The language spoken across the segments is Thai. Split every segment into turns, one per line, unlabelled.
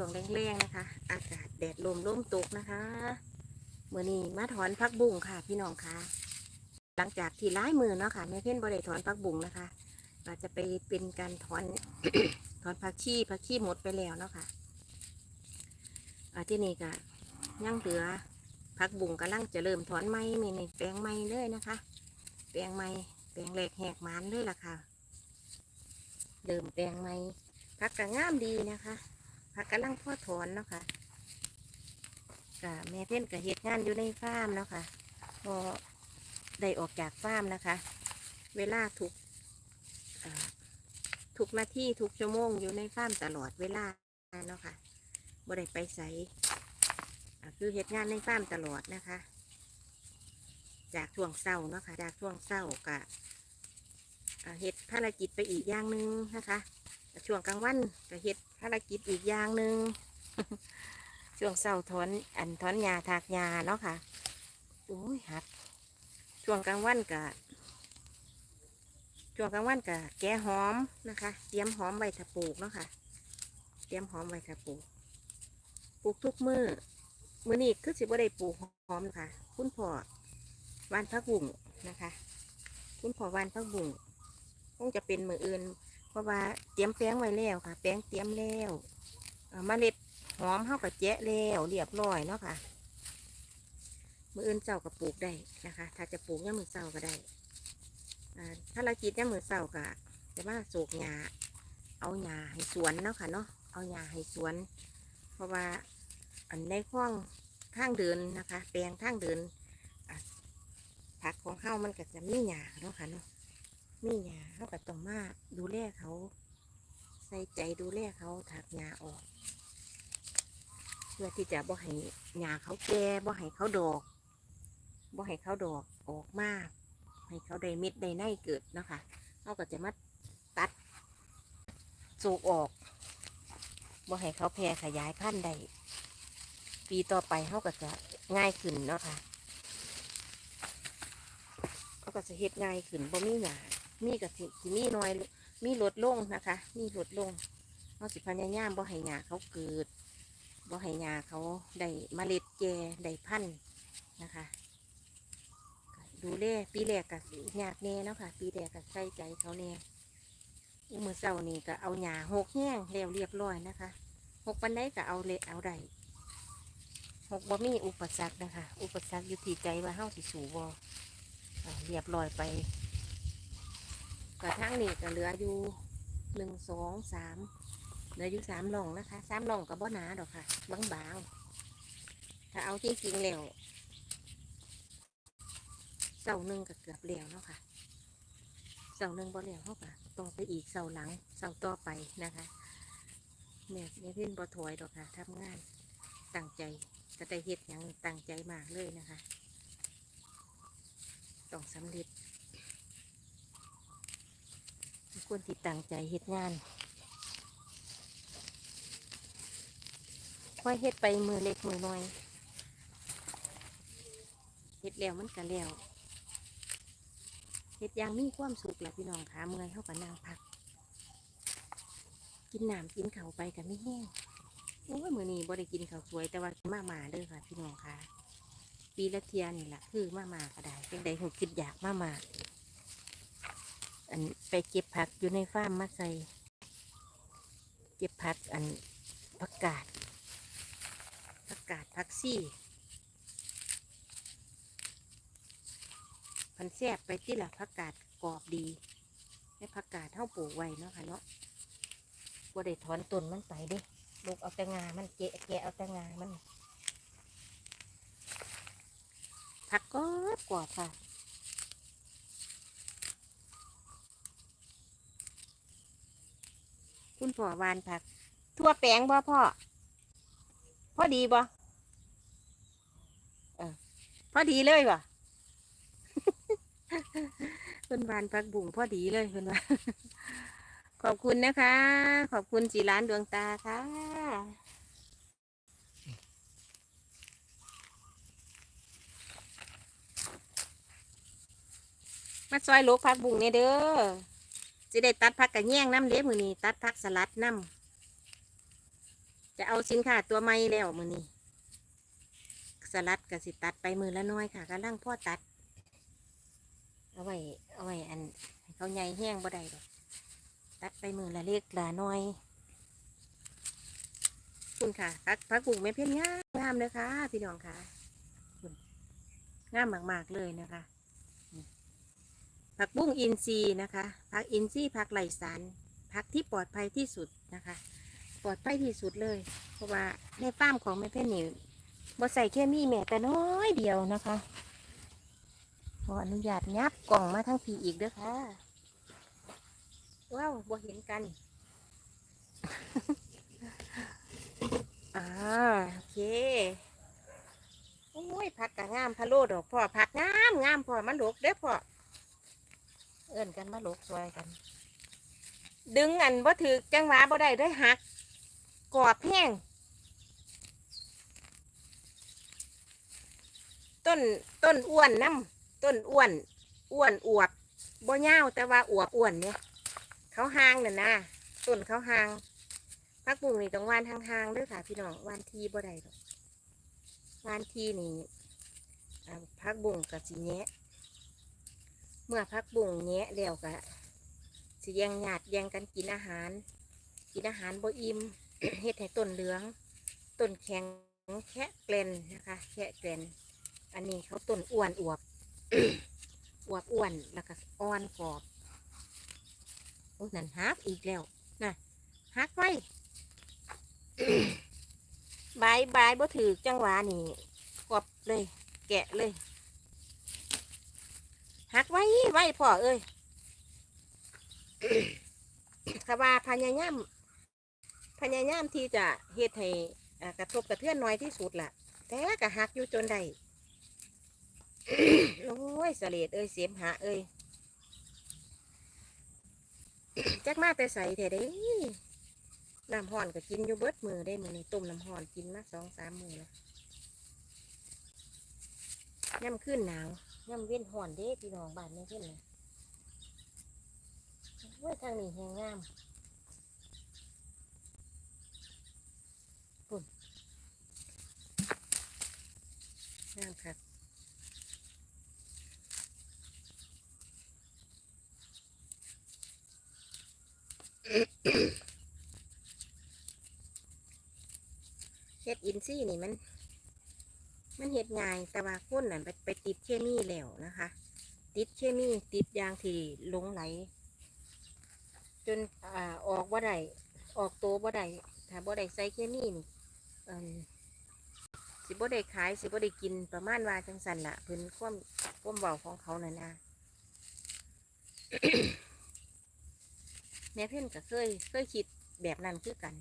หลวงแรงๆนะคะ อากาศแดดลมร่มตกนะคะเมื่อนี้มาถอนพักบุ้งค่ะ พี่น้องค่ะ หลังจากที่ร้ายมือเนาะค่ะแม่เพ่นบริถอนพักบุ้งนะคะ เราจะไปเป็นการถอนถอนผักชีผักชีหมดไปแล้วเนาะค่ะอาที่นี่ก็ยังเหลือพักบุ้งกำลังจะเริ่มถอนไม้มีในแปลงไม้เลยนะคะ แปลงไม้แปลงแหลกแหกมันเลยล่ะค่ะเริ่มแปลงไม้พักก็งามดีนะคะ พักกำลังพ่อถอนเนาะค่ะกะแม่เพ่นกับเหตุงานอยู่ในฟาร์มเนาะค่ะพอได้ออกจากฟาร์มนะคะ เวลาทุกทุกนาทีทุกชั่วโมงอยู่ในฟาร์มตลอดเวลาเนาะค่ะบ่ได้ไปใส่คือเหตุงานในฟาร์มตลอดนะคะ จากช่วงเศร้าเนาะค่ะจากช่วงเศร้ากะเฮ็ดภารกิจไปอีกอย่างหนึ่งนะคะช่วงกลางวันก็เฮ็ด ภารกิจอีกอย่างหนึ่งช่วงเช้าถอนอันถอนหญ้าถากหญ้าเนาะค่ะโอ้ยหักช่วงกลางวันก็ช่วงกลางวันก็แกะหอมนะคะ เตรียมหอมใบถะปลูกเนาะค่ะ เตรียมหอมใบถะปลูก ปลูกทุกมือมือนี้คือสิบ่ได้ปลูกหอมะค่ะคุณพ่อวานพักบุ่งนะคะ คุณพ่อวานพักบุ่งคงจะเป็นมืออื่น เพราะว่าเตรียมแป้งไว้แล้วค่ะ แป้งเตรียมแล้วเอ่อเมล็ดหอมเข้ากับแจ๊ะแล้วเรียบร้อยเนาะค่ะมืออื่นเจ้าก็ปลูกได้นะคะ ถ้าจะปลูกเนี่ยมือเจ้าก็ได้ถ้าเรากินเนี่ยมือเจ้าก็จะมาสูกหญ้าเอาหญ้าให้สวนเนาะค่ะเนาะเอาหญ้าให้สวน เพราะว่าอันในข้องทางเดินนะคะ แปลงทางเดินอะผักของเฮามันก็จะมีหญ้าเนาะค่ะเนาะ มีหญ้าเขาก็ต้องมาดูแลเขา ใส่ใจดูแลเขาถักหญ้าออก เพื่อที่จะบ่ให้หญ้าเขาแก่บ่ให้เขาดอกบ่ให้เขาดอกออกมากให้เขาได้เม็ดได้ในเกิดนะคะเขาก็จะมาตัดสูกออกบ่ให้เขาแพร่ขยายพันธุ์ได้ปีต่อไปเขาก็จะง่ายขึ้นเนาะค่ะเขาก็จะเฮ็ดง่ายขึ้นบ่มีหญ้า มีกับสิมีน้อยมีลดลงนะคะ มีลดลงเราสิพยายามบ่ให้หญ้าเขาเกิดบ่ให้หญ้าเขาได้มเมล็ดแก่ได้พันธุ์นะคะดูแลปีแรกกับยากแน่เนาะค่ะปีแรกกับใส่ใจเขาแน่อีมือเศร้านี่ก็เอาหญ้าหกแห้งแล้วเรียบร้อยนะคะหกปันไดก็เอาเละเอาได้หกบ่มีอุปสรรคนะคะ อุปสรรคอยู่ที่ใจว่าเฮาสิสูบ่อ่เรียบร้อยไป กระทั่งนี่ก็เหลืออยู่หนึ่งสองสามเหลืออยู่สามหล่องนะคะสามหล่องกับบ่หนาดอกค่ะบางๆถ้าเอาจริงๆแล้วเสาหนึ่งก็เกือบแล้วเนาะค่ะเสาหนึ่งบ่แล้วเขาก็ต่อไปอีกเสาหลังเสาต่อไปนะคะแม่แม่เพิ่นบ่ถอยดอกค่ะทำงานตั้งใจจะได้เฮ็ดอย่างตั้งใจมากเลยนะคะต้องสำเร็จ คนที่ตั้งใจเฮ็ดงานค่อยเฮ็ดไปมือเล็กมือน้อยเฮ็ดแล้วมันก็แล้วเฮ็ดอย่างมีความสุขแหละพี่น้องคะเมื่อยเข้ากับนางพัก กินน้ำกินเขาไปกันไม่แห้งโอ้ยมือนี้บ่ได้กินเขาสวยแต่ว่ามามาเด้อค่ะพี่น้องค่ะ ปีละเทียนี่แหละคือมามาก็ได้เป็นใดหูคิดอยากมามา อันไปเก็บผักอยู่ในฟาร์มมาใส่ เก็บผักอันผักกาดผักกาดผักซี่พันแซบไปที่ละผักกาดกรอบดีในผักกาดเท่าปลูกไว้เนาะค่ะเนาะบ่ได้ถอนต้นมันไปเด้ลูกเอาแต่งา มันเกะแกะเอาแต่งา มันผักกรอบกรอบค่ะ คุณพ่อวานผัก ทั่วแปลงบ่พ่อ พอดีบ่เออพอดีเลยบ่เพิ่นวานผักบุ่งพอดีเลยเพิ่นว่าขอบคุณนะคะ ขอบคุณสีร้านดวงตาค่ะมาซอยโลกผักบุ่งเนี่ยเด้อ จะได้ตัดผักกระแยงน้ำเด้มือนี้ตัดผักสลัดน้ำจะเอาสินค้าตัวใหม่แล้วมือนี้สลัดกับสิตัดไปมือละน้อยค่ะกำลังพ่อตัด เอาไว้เอาไว้อันเขาใหญ่แห้งบ่ได้ดอกตัดไปมือละเล็กละน้อยคุณค่ะพักพักบุ้งไม่เพี้ยนงามงามเลยค่ะพี่น้องค่ะงามมากๆเลยนะคะ ผักบุ้งอินทรีย์นะคะผักอินทรีย์ผักไหลสารผักที่ปลอดภัยที่สุดนะคะ ปลอดภัยที่สุดเลย เพราะว่าในฟาร์มของแม่เพ่นนี่บ่ใส่เคมีแม้แต่น้อยเดียวนะคะขออนุญาตยับกล่องมาทั้งพีอีกเด้อค่ะว้าวบ่เห็นกันอ่าโอเคโอ้ยผักกะงามพะโลดอกพ่อผักงามงามพ่อมาหลกเด้อพ่อ เอิ้นกันมาหลกซอยกัน ดึงอันบ่ถือจังหวะบ่ได้ด้วยหักกรอบแห้งต้นต้นอ้วนน้ำต้นอ้วนอ้วนอวบบ่ยาแต่ว่าอวบอ้วนเนี่ยเขาหางน่ะนะต้นเขาหางพักบุ้งนี่ต้องวานห่างๆด้วยค่ะพี่น้องวานทีบ่ได้ดอกวานทีนี่พักบุ้งกับสีแงะ เมื่อพักบุ้งแงะแล้วก็สิแยงหยาดแยงกันกินอาหาร กินอาหารบ่อิ่มเฮ็ดให้ต้นเหลือง ต้นแข็งแคะเกลนนะคะ แคะเกลนอันนี้เขาต้นอ้วนอวบอวบอ้วนแล้วก็อ่อนกรอบโอ้นั่นฮักอีกแล้วนะฮักไว้บายบายบ่ถือจังหวะนี่กรอบเลย แกะเลย ฮักไว้ไว้พ่อเอ้ยคว่าพยายามพยายามที่จะเฮ็ดให้อ่ากระทบกระเทือนน้อยที่สุดล่ะ แต่ก็หักอยู่จนได้โอ้ยเสลดเอ้ยเสียมหาเอ้ยจักมาแต่ใส่แท้เด้น้ำห่อนก็กินอยู่เบิดมือได้มือนี้ต้มน้ำห่อนกินมาสองสามมือแล้วย่ำขึ้นหนาว ย่ำเว้นห่อนเด้พี่น้องบ้านไม่เช่นเลยเว้ยทางนี้แหงงามปุ่นงามค่ะเฮ็ดอินซี่นี่มัน มันเฮ็ดง่ายแต่ว่าคนน่ะไปไปติดเคมีแล้วนะคะ ติดเคมีติดยางที่หลงไหล จนอ่าออกบ่ได้ออกโตวบ่ได้ถ้าบ่ได้ใส่เคมีนี่เอิ่มสิบ่ได้ขายสิบ่ได้กินประมาณว่าจังสันละเพิ่นความความเบาของเขาน่ะนะแม่เพ่นก็เคย เคยคิดแบบนั้นคือกัน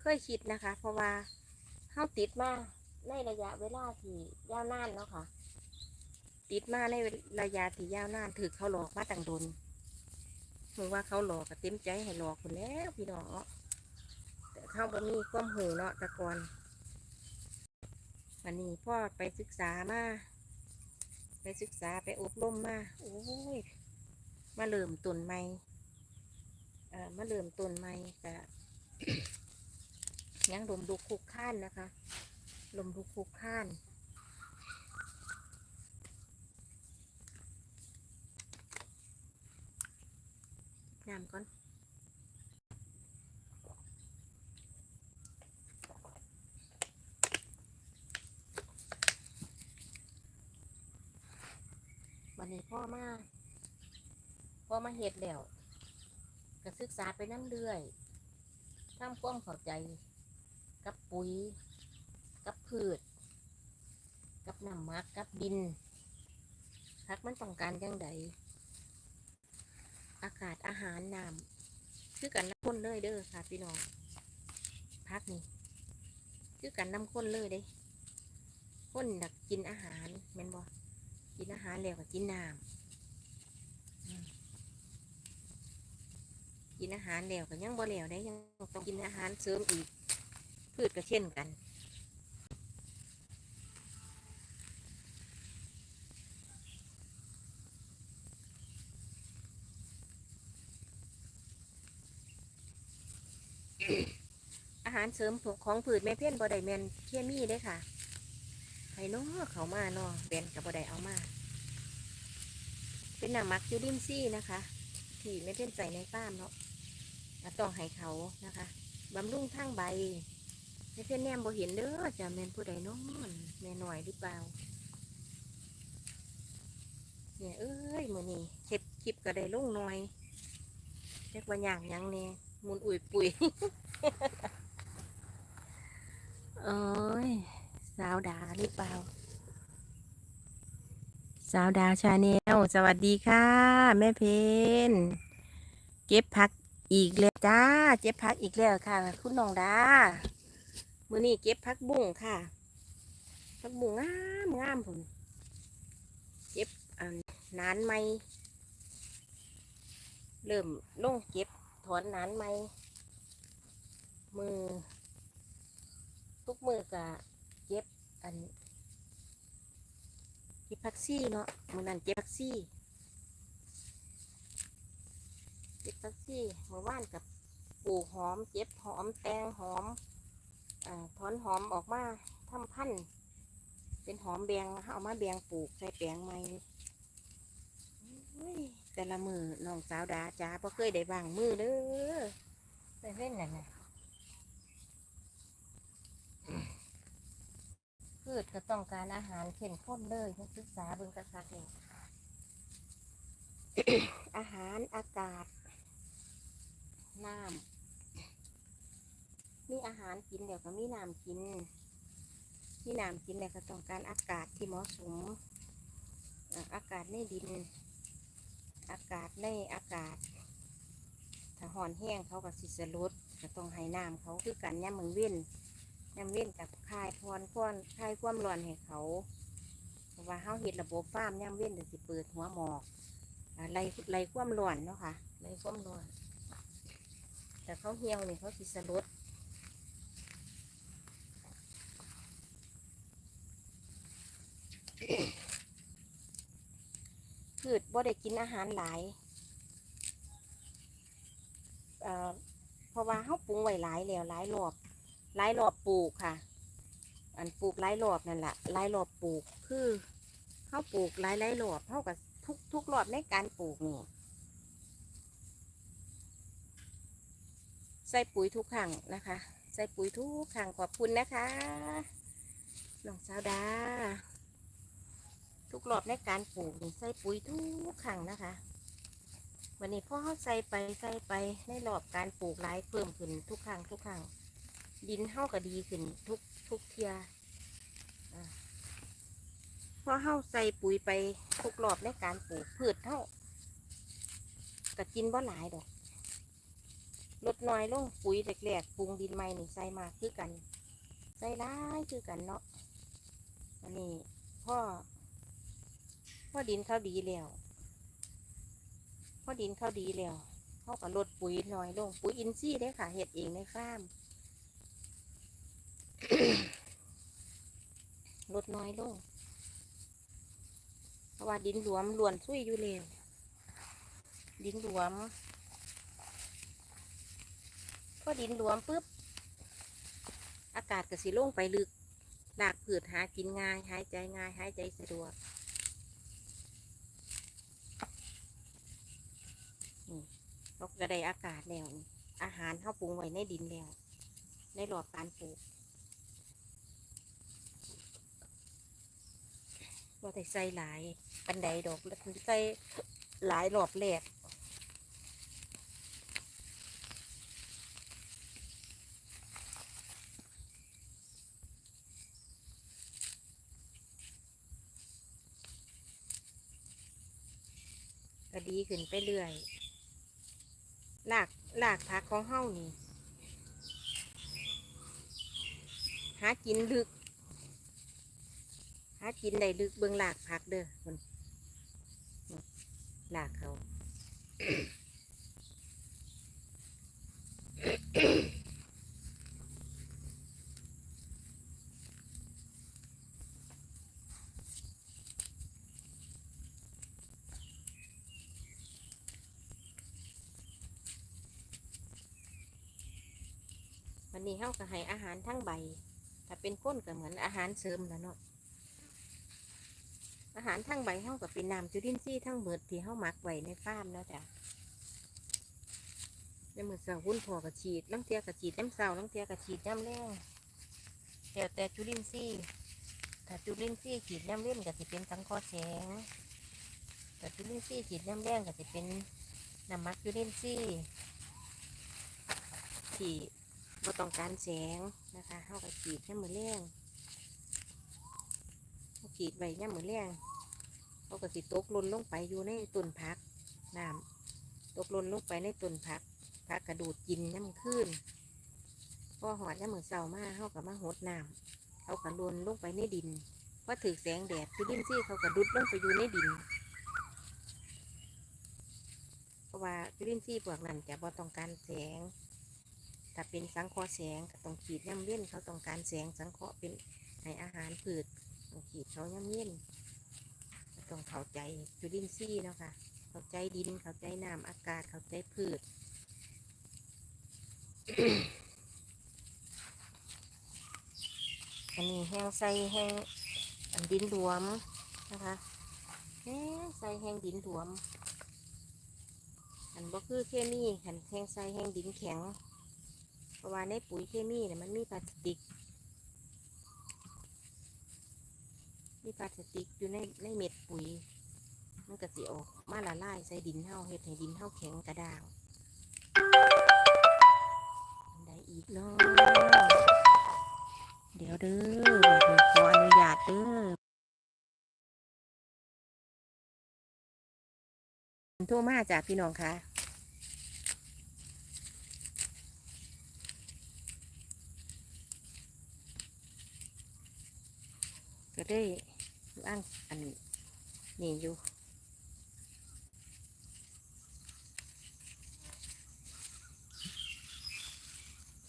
เคยคิดนะคะ เพราะว่าเฮาติดมา ในระยะเวลาที่ยาวนานเนาะค่ะ ติดมาในระยะที่ยาวนานถือเขาหลอกมาตั้งโดนถึงว่าเขาหลอกก็เต็มใจให้หลอกคนแล้วพี่น้องแต่เขาบ่มีความหูเนาะต่ก่อนวันนี้พ่อไปศึกษามาไปศึกษาไปอบรมมาโอ้ยมาเริ่มต้นใหม่เอ่อมาเริ่มต้นใหม่ก็ยังลมลุคุกข้านนะคะ ลมลุกคุกข้านน้ำก่อนวันนี้พ่อมาพ่อมาเห็ดแล้วก็ศึกษาไปน้ำเรื่อยทำความเข้าใจกับปุ๋ย กับพืช กับน้ำมักกับดินพักมันต้องการยังไงอากาศอาหารน้ำคือกันน้ำข้นเลยเด้อค่ะพี่น้องพักนี่คือกันน้ำข้นเลยเด้ข้นดักกินอาหารแม่นบ่กินอาหารแล้วก็กินน้ำกินอาหารแล้วก็ยังบ่แล้วได้ยังต้องกินอาหารเสริมอีกพืชก็เช่นกันาหารเสริมของผืดแม่เพี้ยนบ่ได้แมนเคมีเด้ค่ะไห้น้อเขามาเนาะแบนกับบ่ได้เอามา เป็นน้ำมักยูรินซี่นะคะ ที่แม่เพี้ยนใส่ในป้ามเนาะแล้วต้องให้เขานะคะบำรุงทั้งใบแม่เพี้ยนแนมบ่เห็นเด้อจะแมนผู้ใดน้อนแม่หน่อยหรือเปล่าเนี่ยเอ้ยมือนี่เห็ดคลิปก็ได้ลุ่งหน่อยเรียกว่าอย่างยังเนี่ยมุนอุ่ยปุ๋ย เอ้ยสาวดาหรือเปล่า สาวดาชาแนลสวัสดีค่ะ แม่เพนเก็บผักอีกแล้วจ้า เก็บผักอีกแล้วค่ะ คุณน้องดามือนี่เก็บผักบุ้งค่ะผักบุ้งงามงามผมเก็บอันนานไหมเริ่มลงเก็บถอนนานไหมมือ ทุกมือกะเก็บอันเก็บผักซี่เนาะมือนั้นเก็บผักซี่เก็บผักซี่เมื่อวานกับปลูกหอมเก็บหอมแตงหอมอ่าถอนหอมออกมาทำพันธุ์เป็นหอมแบงเอามาแบงปลูกใส่แปลงใหม่แต่ละมือน้องสาวดาจ้าพอเคยได้บางมือเด้อไปเล่นน่ะนะ พืชก็ต้องการอาหารเข้มข้นเลยให้ศึกษาเบิ่งกระซักเนี่ยอาหารอากาศ น้ำมีอาหารกินเดี๋ยวก็มีน้ำกิน มีน้ำกินเดี๋ยวก็ต้องการอากาศที่เหมาะสม อากาศในดิน อากาศในอากาศ ถ้าห่อนแห้งเขาก็สิสลดก็ต้องให้น้ำเขาคือกันย่ำมือเว้น น้ำเว้นกับคายพรพ้อนคายความร้อนให้เขาเพราะว่าเขาเห็ดระบบฟาร์มย่ำเว้นจะสิเปิดหัวหมอกอ่าไล่ไล่ความร้อนเนาะค่ะไล่ความร้อน แต่เขาเหี่ยวนี่เขาสิสลดพืชบ่ได้กินอาหารหลายเอ่อเพราะว่าเขาปรุงไว้หลายแล้วหลายรอบ หลายรอบปลูกค่ะ อันปลูกหลายรอบนั่นแหละหลายรอบปลูกคือเขาปลูกหลายลายรอบเท่ากับทุกทุกรอบในการปลูกนี่ใส่ปุ๋ยทุกครั้งนะคะ ใส่ปุ๋ยทุกครั้งขอบคุณนะคะน้องสาวดา ทุกรอบในการปลูกนี่ใส่ปุ๋ยทุกครั้งนะคะวันนี้พ่อเขาใส่ไปใส่ไปในรอบการปลูกหลายเพิ่มขึ้นทุกครั้งทุกครั้ง ดินเท่าก็ดีขึ้นทุกทุกเทียอ่าเพราะเท่าใส่ปุ๋ยไปทุกรอบในการปลูกพืชเท่าก็กินบ่หลายดอกลดน้อยลงปุ๋ยแรกๆปรุงดินใหม่นี่ใส่มากคือกัน ใส่ร้ายคือกันเนาะอันนี้พ่อพ่อดินเขาดีแล้วพ่อดินเขาดีแล้วเขาก็ลดปุ๋ยน้อยลงปุ๋ยอินทรีย์ได้ค่ะเห็ดเองในฟาร์ม ลดน้อยลงเพราะว่าดินหลวมล้วนซุยอยู่แล้วดินหลวม พอดินหลวมปุ๊บ อากาศก็สิลงไปลึกหลากผืดหากินง่าย หายใจง่าย หายใจสะดวกเราก็ได้อากาศแล้ว อาหารเข้าปรุงไว้ในดินแล้ว ในหลอดการปลูก ว่าแต่ใส่หลายปันไดดอกแล้วใส่หลายรอบแรกก็ดีขึ้นไปเรื่อยหลากหลากพักของเฮ้านี่ หากินลึก หากินได้ลึกเบื้องหลากพักเด้อคนหลากเขาวันนี้เฮาก็ให้อาหารทั้งใบ ถ้าเป็นก้นก็เหมือนอาหารเสริมนะเนาะ อาหารทั้งใบเฮาก็เป็นน้ำจุลินทรีย์ทั้งเบิดที่เฮาหมักไว้ในฟาร์มเนาะจ้ะในมือเสาหุ้นพอกระฉีดลังเทียกระฉีดน้ำเสาลังเทียกระฉีดน้ำแรงแต่แต่จุลินทรีย์ถ้าจุลินทรีย์ฉีดน้ำเล่นก็จะเป็นสังเคราะห์แสงแต่จุลินทรีย์ฉีดน้ำแรงก็จะเป็นน้ำมักจุลินทรีย์ที่บ่ต้องการแสงนะคะเฮาก็ฉีดน้ำมือแรงเฮาฉีดไว้น้ำมือแรง เขาก็สิตกล่นลงไปอยู่ในต้นผักน้ำตกล่นลงไปในต้นผักผักกระดูดกินน้ำขึ้นพอหอดน้ำมือเสามาเฮาก็มาหดน้ำเขากระลนลงไปในดินพอถือแสงแดดจุลินทรีย์เขากระดุดลงไปอยู่ในดินเพราะว่าจุลินทรีย์พวกนั้นจะบ่ต้องการแสง ถ้าเป็นสังเคราะห์แสงก็ต้องขีดย่ำเย็นเขาต้องการแสงสังเคราะห์เป็นให้อาหารพืชต้องขีดเขาย่ำเย็นก็ ต้องเข้าใจจุลินทรีย์เนาะค่ะเข้าใจดินเข้าใจน้ำอากาศเข้าใจพืชอันนี้แห้งใส่แห้งอันดินหลวมนะคะแห้งใส่แห้งดินหลวม อันบ่คือเคมีขันแห้งใส่แห้งดินแข็งเพราะว่าในปุ๋ยเคมีเนี่ยมันมีพลาสติก มีพลาสติกอยู่ในในเม็ดปุ๋ย มันก็สิออกมาละลายใส่ดินเฮาเฮ็ดให้ดินเฮาแข็งกระด้างอันใดอีกเนาะเดี๋ยวเด้อขออนุญาตเด้อโทรมาจากพี่น้องคะก็ได้ ร่างอันนี้อยู่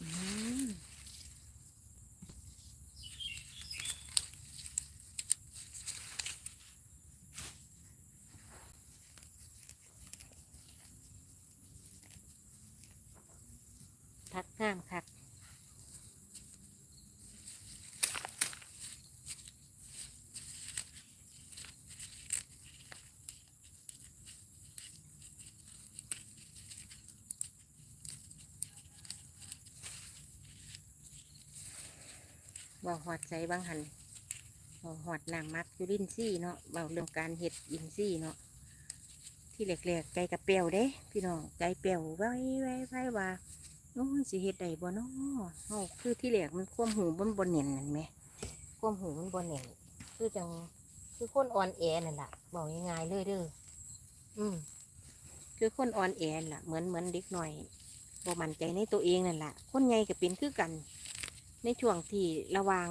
อืมพักงามคัก ว่าหอดใจบางหันว่าหอดน้ำมักจุลินทรีย์เนาะเบาเรื่องการเห็ดอินทรีย์เนาะที่แหลกๆใจกระเปียวเด้ พี่น้องใจเปียวไว้ไว้ไว้ว่าโอ้ยสิเห็ดใดบ่เนาะเฮาคือที่แหลกมันควมหูมันบนเน่นนั่นไหมควมหูมันบนเน่นคือจังคือคนอ่อนแอนั่นแหละบอกง่ายๆเลยเด้ออืมคือคนอ่อนแอนั่นล่ะ เหมือนเหมือนเด็กหน่อยบ่มั่นใจในตัวเองนั่นแหละคนใหญ่ก็เป็นคือกัน ในช่วงที่ระวาง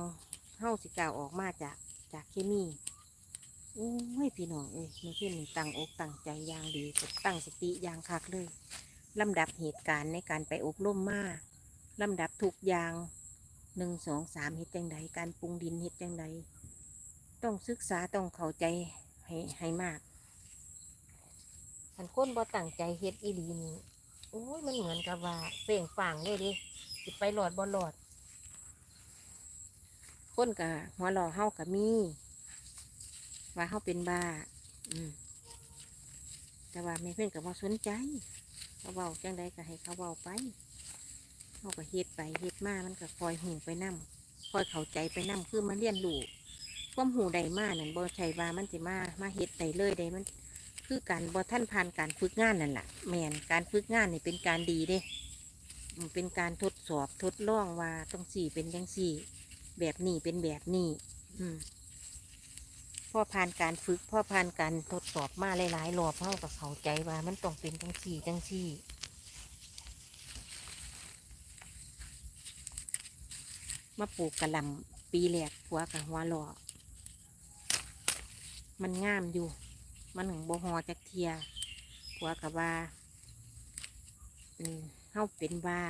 เฮ้าสิกาวออกมาจากจากเคมีโอ้ยพี่น้องเอ้ยในที่นี้ตั้งอกตั้งใจอย่างดีตั้งสติอย่างคักเลยลำดับเหตุการณ์ในการไปอบรมมาลำดับทุกอย่างหนึ่งสองสามเฮ็ดจังใดการปรุงดินเฮ็ดจังใดต้องศึกษาต้องเข้าใจให้ให้มากคันคนบ่ตั้งใจเฮ็ดอีหลีนี่โอ้ยมันเหมือนกับว่าเปล่ยงฝางเลยดิสิไปหลอดบ่หลอด คนกับหัวหล่อเฮากับมี ว่าเฮาเป็นบ้า อืมแต่ว่าแม่เพื่อนกับว่าสนใจเขาเว้าจังใดก็ให้เขาเว้าไปเฮาก็เฮ็ดไปเฮ็ดมามันก็คอยหูไปนํคอยเข้าใจไปนํคือมาเรียนรู้ความหูใดมานั่นบ่ใช่ว่ามันสิมามาเฮ็ดได้เลยได้มัน คือการบ่ท่านผ่านการฝึกงานนั่นแหละแมนการฝึกงานนี่เป็นการดีเด้เป็นการทดสอบทดลองว่าต้องสี่เป็นจังสี่ แบบนี้เป็นแบบนี้อืมพ่อผ่านการฝึกพ่อผ่านการทดสอบมาหลายๆรอบเ่าก็เขาใจว่ามันต้องเป็นจังสี่จังสี่มาปลูกกระหลำปีแรกผัวกับหัวหลอมันงามอยู่ มันถึงบ่ฮอจักเทียผัวกับว่าอืมเฮาเป็นว่า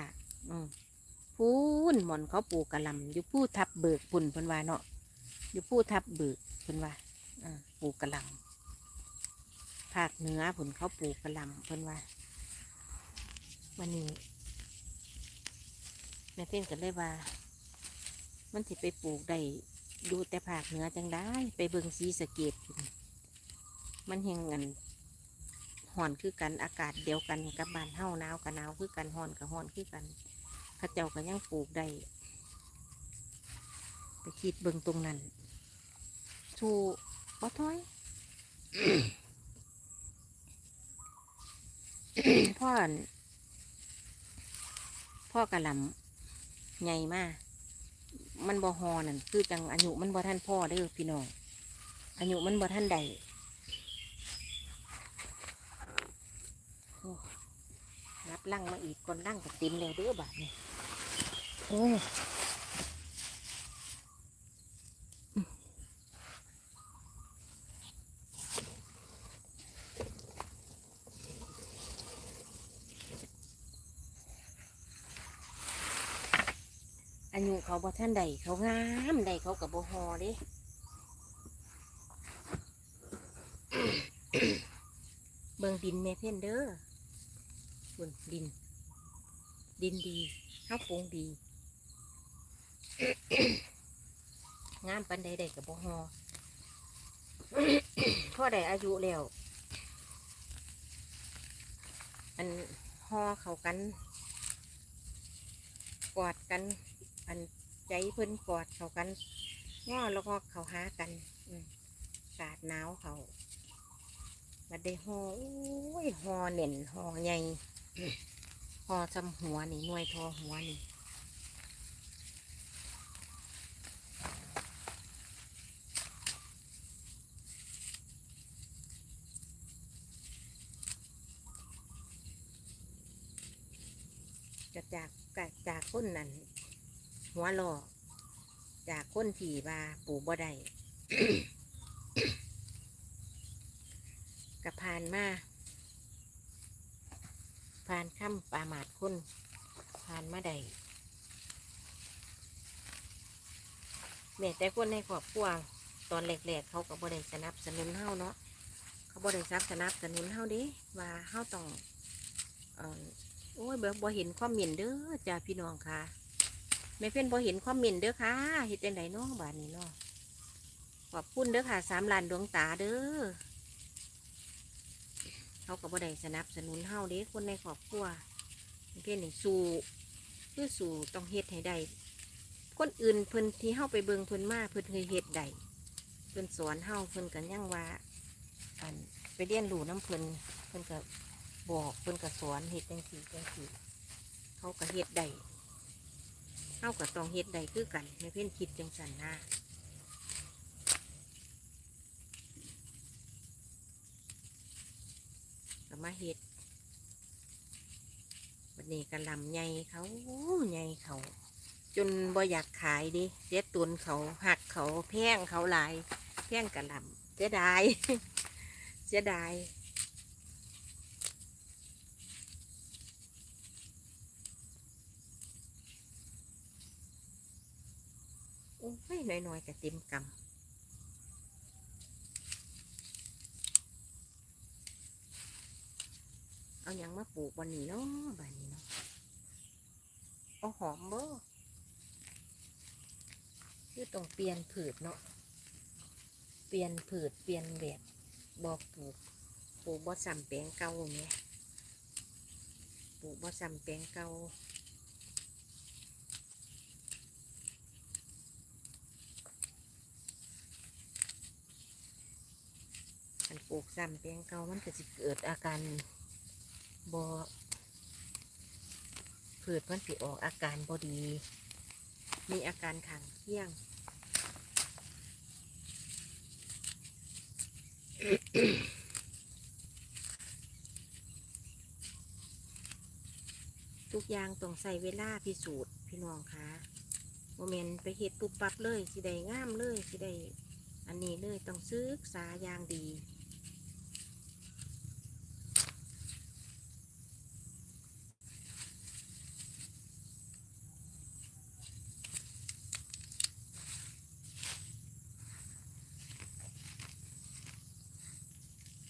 อืม พูนหมอนเขาปลูกกะลำอยู่ผู้ทับเบิกปุ่นเพิ่นว่าเนาะอยู่ผู้ทับเบิกเพิ่นว่าปลูกกะลำภาคเหนือผลเขาปลูกกะลำเพิ่นว่าวันนี้แม่เพ่นกันเลยว่า มันสิไปปลูกได้ดูแต่ภาคเหนือจังได้ไปเบิงสีสเกตมันเฮงเงินห่อนคือกันอากาศเดียวกันกับบ้านเฮาหนาวกับหนาวคือกันห่อนกับห่อนคือกัน ข้าเจ้าก็ยังปลูกได้ไปคิดเบิงตรงนั้นสู่บ่ถอยพ่ออั่นพ่อกระหลำใหญ่มาก มันบ่ฮอนั่นคือจังอายุมันบ่ท่านพ่อเด้อพี่น้องอายุมันบ่ท่านใดโอ้รับลั่งมาอีกคนลั่งกับเต็มแล้วเด้อบาทนี่ โอ้อายุเขาบ่ท่านใดเขางามใดเขากับบ่ฮอเด้เบิ่งดินแม่เพ่นเด้อบุนดิน ดินดีข้าวปงดี งามปันใดใดกับบ่ฮอพ่อใดอายุแล้วอันฮอเขากัน กอดกัน อันใจเพิ่นกอดเขากันง้อแล้วก็เขาหากันอืมกาดหนาวเขาบัดได้หอโอ้ยหอเน่นหอใหญ่หอจำหัวนี่หน่วยทอหัวนี่ จะจากจากจากคนนั้นหัวหลอจากคนที่ว่าปลูกบ่ได้กับพานมาพานค่ำปลาหมาดคนพานมาได้แม่แต่คนในครอบครัวตอนแรกๆเขาก็บ่ได้สนับสนุนเฮาเนาะเขาบ่ได้ซับสนับสนุนเฮาด้ว่าเฮาต้องเโอ้ยบบบ่เห็นความเหม็นเด้อจ้าพี่น้องค่ะแม่เพื่อนบ่เห็นความเหม็นเด้อค่ะเฮ็ดจังไดเนาะบาดนี้เนาะขอบคุณเด้อค่ะสามล้านดวงตาเด้อเขาก็บ่ได้สนับสนุนเฮาเด้คนในครอบครัวแม่เพื่อนนี่สู้คือสู้ต้องเฮ็ดให้ได้คนอื่นเพิ่นที่เฮาไปเบิงเพิ่นมาเพิ่นเคยเฮ็ดได้เพิ่นสอนเฮาเพิ่นกันยังว่าอันไปเรียนรู้น้ำเพิ่นเพิ่นก็บ บอกเพิ่นก็สอนเฮ็ดจังซี่จังซี่เขาก็เฮ็ดได้เฮากับต้องเฮ็ดใดคือกันในเพื่นคิดจังสันนะก็มาเฮ็ดวันนี้กระลำใหญ่เขาใหญ่เขา จนบ่อยากขายดิเสียตุนเขาหักเขาแพงเขาลายแพงกระลำเสียดายเสียดาย โอ้ยน้อยๆก็เต็มกำเอาหยังมาปลูกวันนี้เนาะบานนี้เนาะเอาหอมเบ้อคือต้องเปลี่ยนผืดเนาะ เปลี่ยนผืดเปลี่ยนแบบบอกปลูก ปลูกบ่ซ้ำแปลงเก่าเนี่ยปลูกบ่ซ้ำแปลงเก่า ปลูกซ้ำแปลงเก่ามันก็สิเกิดอาการบอพืชมันสิออกอาการบอดี มีอาการขังเที่ยงทุกอย่างต้องใส่เวลาพิสูจน์พี่น้องคะโมเมนไปเฮ็ดปุบปับเลยสิได้งามเลยสิได้อันนี้เลยต้องศึกษาอย่างดี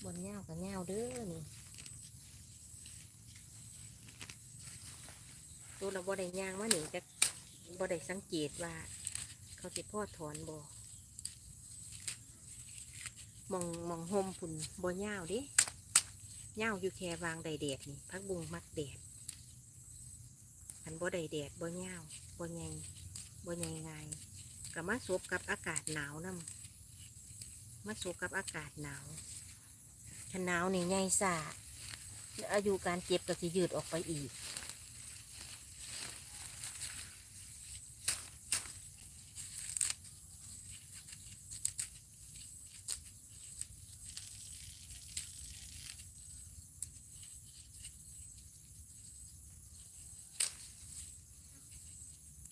บนเงากับ เด้อนี่ตัวเราบ่ได้ยางมาหนึ่งจะบ่ได้สังเกตว่า เขาสิพ่อถอนบ่มองมองโฮมพุ่นบ่ยาวดิยาวอยู่แค่วางใดแดดนี่พักบุงมักแดดอันบ่ได้แดดบ่ยาวบ่ใหญ่บ่ใหญ่ง่ายก็มาสบกับอากาศหนาวนำมาสบกับอากาศหนาว ถ้าหนาวนี่ใหญ่ซ่าอายุการเก็บก็สิยืดออกไปอีก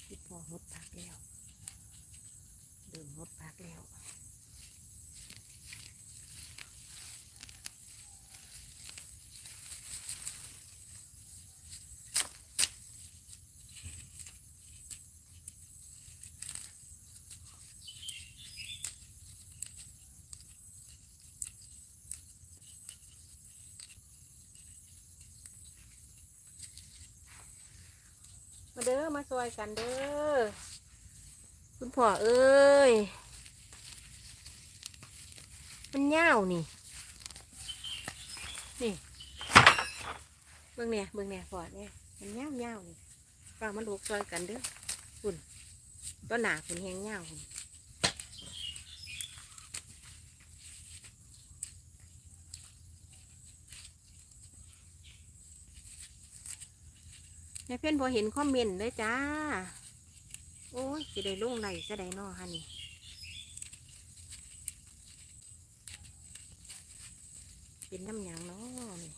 ที่พอหดพักแล้วเดิมหดพักแล้ว เด้อมาซอยกันเด้อคุณพ่อเอ้ยมันเงาวนี่ นี่เบิ่งเนี่ยเบิ่งเนี่ยพ่อเนี่ยมันเงาวเงาวนี่ฟังมันลูกซอยกันเด้อคุณต้นหนาคุณแหงเงาคุณ ในเพื่อนพอเห็นคอมเมนต์เลยจ้า โอ้ยจะได้ลงไหลซะได้นอฮะนี่เป็นน้ำหยางเนาะนี่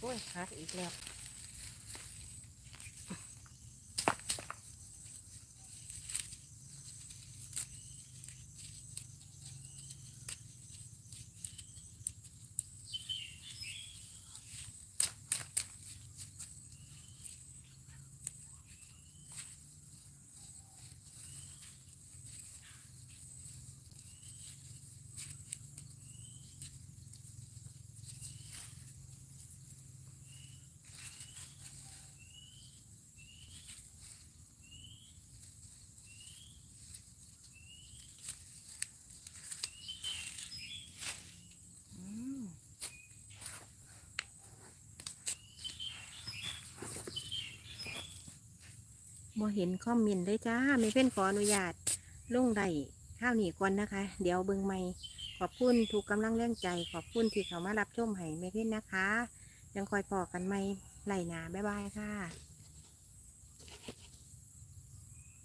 โอ้ยหักอีกแล้ว บ่เห็นคอมเมนต์เลยจ้าไม่เป็นขออนุญาตลงได้ข้าวหนีก่อนนะคะ เดี๋ยวเบิ่งไม่ขอบคุณทุกกำลังแรงใจ ขอบคุณที่เขามารับชมให้ไม่เพ่นนะคะ ยังคอยพอกันไม่ไหลหนาบ๊ายบายค่ะ